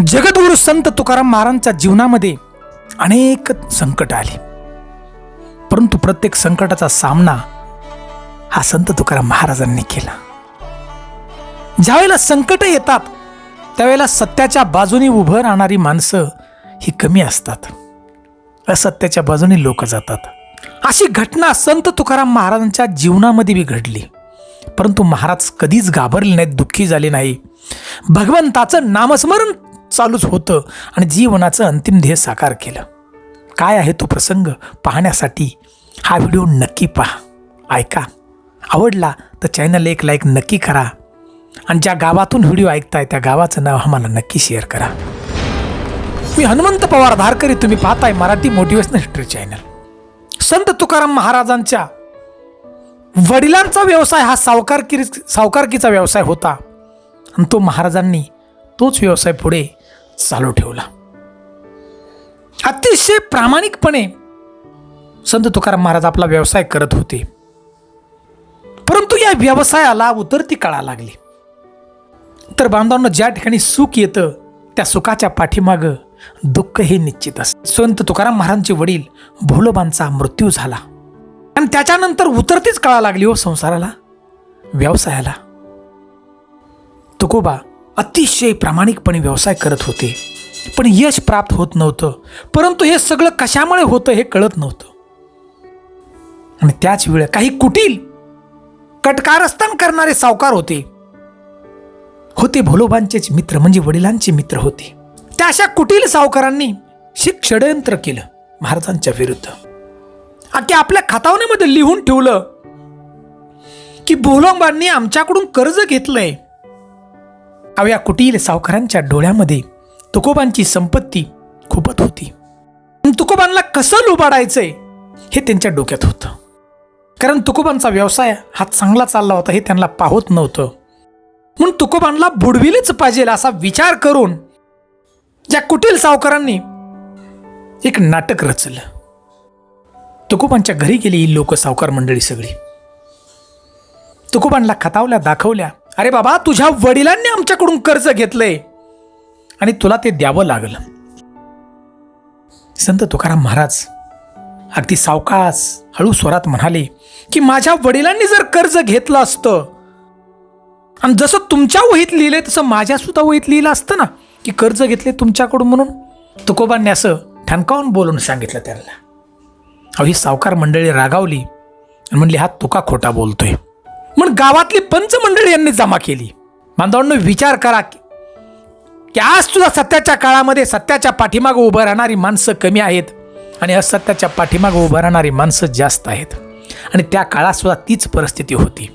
जगद्गुरु संत तुकाराम महाराजांच्या जीवनामध्ये अनेक संकट आली. परंतु प्रत्येक संकटाचा सामना हा संत तुकाराम महाराजांनी केला. ज्यावेळेला संकट येतात त्यावेळेला सत्याच्या बाजूने उभं राहणारी माणसं ही कमी असतात. असत्याच्या बाजूने लोक जातात. अशी घटना संत तुकाराम महाराजांच्या जीवनामध्ये बी घडली. परंतु महाराज कधीच घाबरले नाहीत दुःखी झाले नाही. भगवंताचं नामस्मरण चालूच होतं आणि जीवनाचं अंतिम ध्येय साकार केलं. काय आहे तो प्रसंग पाहण्यासाठी? हा व्हिडिओ नक्की पहा. ऐका. आवडला तर चॅनल एक लाईक नक्की करा. आणि ज्या गावातून व्हिडिओ ऐकताय त्या गावाचं नाव आम्हाला नक्की शेअर करा. मी हनुमंत पवार धारकरी तुम्ही पाहताय मराठी मोटिवेशनल हिस्ट्री चॅनल संत तुकाराम महाराजांच्या वडिलांचा व्यवसाय हा सावकारकी सावकारकीचा व्यवसाय होता. आणि तो महाराजांनी तोच व्यवसाय पुढे चालू ठेवला. अतिशय प्रामाणिकपणे संत तुकाराम महाराज आपला व्यवसाय करत होते. परंतु या व्यवसायाला उतरती काळा लागली. तर बांधवांना ज्या ठिकाणी सुख येतं त्या सुखाच्या पाठीमागं दुःख हे निश्चित असतं. संत तुकाराम महाराजांचे वडील भोलोबांचा मृत्यू झाला. आणि त्याच्यानंतर उतरतीच कळा लागली हो संसाराला व्यवसायाला. तुकोबा अतिशय प्रामाणिकपणे व्यवसाय करत होते. पण यश प्राप्त होत नव्हतं. परंतु हे सगळं कशामुळे होतं हे कळत नव्हतं. आणि त्याच वेळा काही कुटील कटकारस्थान करणारे सावकार होते. होते भोलोबांचेच मित्र म्हणजे वडिलांचे मित्र होते. त्या अशा कुटील सावकारांनी शिक षडयंत्र केलं महाराजांच्या विरुद्ध. अख्या आपल्या खातावणीमध्ये लिहून ठेवलं की भोलोबांनी आमच्याकडून कर्ज घेतलंय. अहो कुटील सावकारांच्या डोळ्यामध्ये तुकोबांची संपत्ती खूपच होती. तुकोबांना कसं लुबाडायचंय हे त्यांच्या डोक्यात होतं. कारण तुकोबांचा व्यवसाय हा चांगला चालला होता हे त्यांना पाहत नव्हतं. म्हणून तुकोबांना बुडविलेच पाहिजे असा विचार करून ज्या कुटील सावकारांनी एक नाटक रचलं. तुकोबांच्या घरी गेली ही लोक सावकार मंडळी सगळी. तुकोबांना खतावल्या दाखवल्या अरे बाबा तुझ्या वडिलांनी आमच्याकडून कर्ज घेतलंय. आणि तुला ते द्यावं लागलं. संत तुकाराम महाराज अगदी सावकास हळू स्वरात म्हणाले की माझ्या वडिलांनी जर कर्ज घेतलं असतं आणि जसं तुमच्या वहीत लिहिलंय तसं माझ्या सुद्धा वहीत लिहिलं असतं ना की कर्ज घेतले तुमच्याकडून म्हणून? तुकोबांनी असं ठणकावून बोलून सांगितलं त्याला अहो ही सावकार मंडळी रागावली आणि म्हणली हा तुका खोटा बोलतोय. म्हणून गावातली पंचमंडळी यांनी जमा केली. बांधवांनो विचार करा की आज सुद्धा सत्याच्या काळामध्ये सत्याच्या पाठीमागं उभं राहणारी माणसं कमी आहेत आणि असत्याच्या पाठीमागं उभं राहणारी माणसं जास्त आहेत. आणि त्या काळात सुद्धा तीच परिस्थिती होती.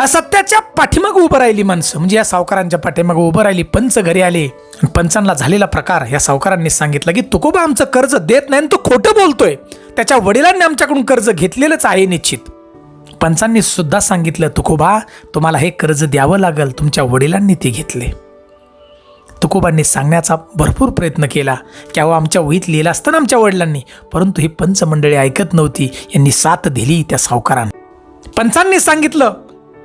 असत्याच्या पाठीमागं उभं राहिली माणसं म्हणजे या सावकारांच्या पाठीमागं उभं राहिली पंच घरी आले. आणि पंचांना झालेला प्रकार या सावकारांनी सांगितलं की तुकोबा आमचं कर्ज देत नाही आणि तो खोटं बोलतोय. त्याच्या वडिलांनी आमच्याकडून कर्ज घेतलेलंच आहे निश्चित. पंचांनी सुद्धा सांगितलं तुकोबा तुम्हाला हे कर्ज द्यावं लागेल तुमच्या वडिलांनी ते घेतले. तुकोबांनी सांगण्याचा भरपूर प्रयत्न केला की अहो आमच्या वहीत लिहिलं असतं ना आमच्या वडिलांनी परंतु ही पंचमंडळी ऐकत नव्हती यांनी साथ दिली त्या सावकारांना. पंचांनी सांगितलं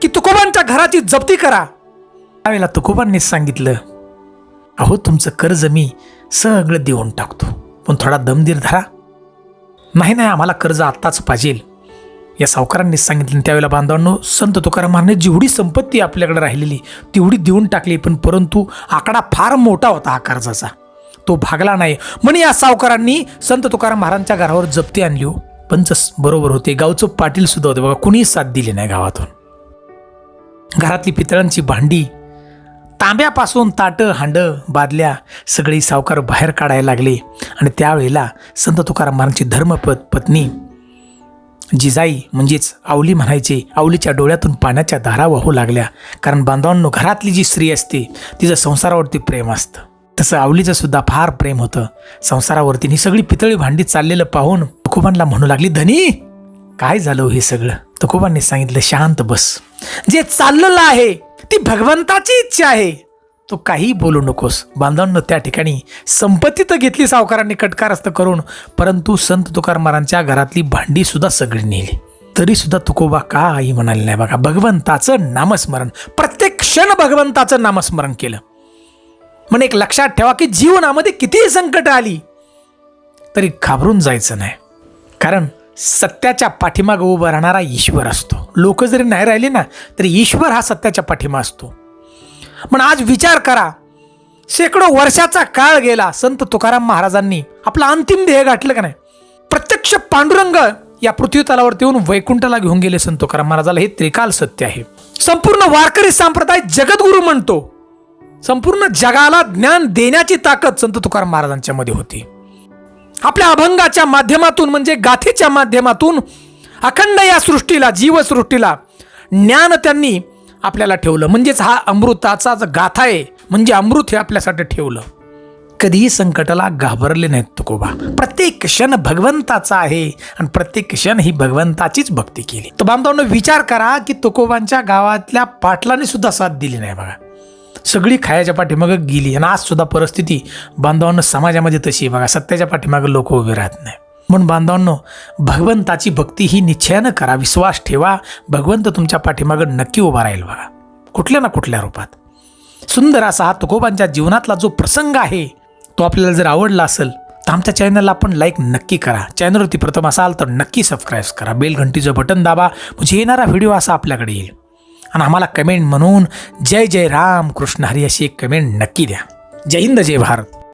की तुकोबांच्या घराची जप्ती करा. त्यावेळेला तुकोबांनी सांगितलं अहो तुमचं कर्ज मी सगळं देऊन टाकतो. पण थोडा दमदीर धरा. नाही नाही आम्हाला कर्ज आत्ताच पाहिजे या सावकारांनी सांगितलं. त्यावेळेला बांधवांनो संत तुकाराम जेवढी संपत्ती आपल्याकडे राहिलेली तेवढी देऊन टाकली पण परंतु आकडा फार मोठा होता हा कर्जाचा. तो भागला नाही. म्हणे या सावकारांनी संत तुकाराम महाराजांच्या घरावर जप्ती आणली हो. पंच बरोबर होते. गावचं पाटील सुद्धा होते. बघा कुणीही साथ दिली नाही गावातून. घरातली पितळांची भांडी तांब्यापासून ताटं हांडं बादल्या सगळी सावकार बाहेर काढायला लागले. आणि त्यावेळेला संत तुकाराम महाराजांची धर्मपत पत्नी जिजाई म्हणजेच आवली म्हणायचे आवलीच्या डोळ्यातून पाण्याच्या धारा वाहू लागल्या. कारण बांधवांनो घरातली जी स्त्री असते तिचं संसारावरती प्रेम असतं. तसं आवलीचं सुद्धा फार प्रेम होतं. संसारावरती ही सगळी पितळी भांडी चाललेलं पाहून तुकोबांना म्हणू लागली धनी काय झालं हो हे सगळं? तुकोबांनी सांगितलं शांत बस. जे चाललेलं आहे ती भगवंताची इच्छा आहे. तू काही बोलू नकोस. बांधवांनो त्या ठिकाणी संपत्ती तर घेतली सावकारांनी कटकारस्त करून परंतु संत तुकाराम घरातली भांडी सुद्धा सगळी नेली. तरी सुद्धा तुकोबा काही म्हणाले नाही बघा. भगवंताचं नामस्मरण प्रत्येक क्षण भगवंताचं नामस्मरण केलं. म्हणून एक लक्षात ठेवा की जीवनामध्ये कितीही संकट आली तरी घाबरून जायचं नाही. कारण सत्याच्या पाठीमागं उभं राहणारा ईश्वर असतो. लोक जरी नाही राहिले ना तरी ईश्वर हा सत्याच्या पाठीमा असतो. पण आज विचार करा. शेकडो वर्षाचा काळ गेला संत तुकाराम महाराजांनी आपला अंतिम ध्येय गाठलं का नाही? प्रत्यक्ष पांडुरंग या पृथ्वीतलावरती येऊन वैकुंठाला घेऊन गेले संत तुकाराम महाराजाला. हे त्रिकाल सत्य आहे. संपूर्ण वारकरी संप्रदाय जगद्गुरु म्हणतो. संपूर्ण जगाला ज्ञान देण्याची ताकद संत तुकाराम महाराजांच्या मध्ये होती. आपल्या अभंगाच्या माध्यमातून म्हणजे गाथेच्या माध्यमातून अखंड या सृष्टीला जीवसृष्टीला ज्ञान त्यांनी आपल्याला ठेवलं. म्हणजेच हा अमृताचाच गाथा आहे. म्हणजे अमृत हे आपल्यासाठी ठेवलं. कधीही संकटाला घाबरले नाहीत तुकोबा प्रत्येक क्षण भगवंताचा आहे आणि प्रत्येक क्षण ही भगवंताचीच भक्ती केली. तर बांधवांनो विचार करा की तुकोबांच्या गावातल्या पाटलाने सुद्धा साथ दिली नाही बघा. सगळी खायाच्या पाठीमागं गेली आणि आज सुद्धा परिस्थिती बांधवांना समाजामध्ये तशी आहे बघा. सत्याच्या पाठीमागं लोक उभे राहत नाही म्हणून बांधवांनो भगवंताची भक्ती ही निश्चयानं करा. विश्वास ठेवा. भगवंत तुमच्या पाठीमागं नक्की उभा राहील बघा. कुठल्या ना कुठल्या रूपात. सुंदर असा हा तुकोबांच्या जीवनातला जो प्रसंग आहे तो आपल्याला जर आवडला असेल तर आमच्या चॅनलला आपण लाईक नक्की करा. चॅनलवरती प्रथम असाल तर नक्की सबस्क्राईब करा. बेल घंटीचं बटन दाबा म्हणजे येणारा व्हिडिओ असा आपल्याकडे येईल. आणि आम्हाला कमेंट म्हणून जय जय राम कृष्ण हरी अशी एक कमेंट नक्की द्या. जय हिंद जय भारत.